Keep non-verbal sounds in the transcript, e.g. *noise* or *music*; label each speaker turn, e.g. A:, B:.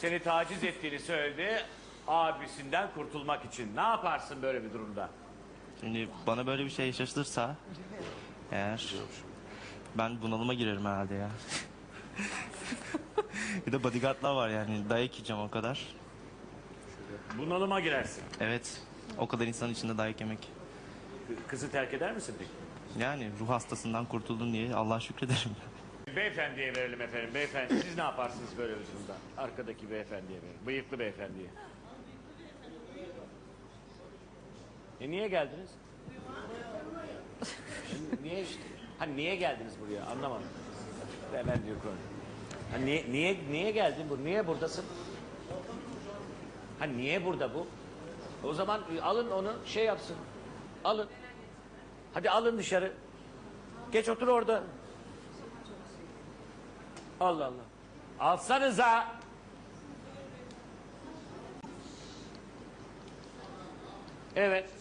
A: seni taciz ettiğini söyledi abisinden kurtulmak için. Ne yaparsın böyle bir durumda?
B: Şimdi bana böyle bir şey yaşatılırsa eğer ben bunalıma girerim herhalde ya. *laughs* bir de bodyguardlar var yani dayak yiyeceğim o kadar.
A: Bunalıma girersin.
B: Evet o kadar insan içinde dayak yemek.
A: Kızı terk eder misin peki?
B: Yani ruh hastasından kurtuldum diye Allah'a şükrederim. *laughs*
A: Beyefendiye verelim efendim. Beyefendi siz ne yaparsınız böyle bir durumda? Arkadaki beyefendiye verelim. Bıyıklı beyefendiye. E niye geldiniz? niye ha niye geldiniz buraya? Anlamadım. Hemen diyor konu. Ha niye niye niye geldin bu? Niye buradasın? Ha niye burada bu? O zaman e, alın onu şey yapsın. Alın. Hadi alın dışarı. Geç otur orada. Allah Allah. Alsanıza. Evet.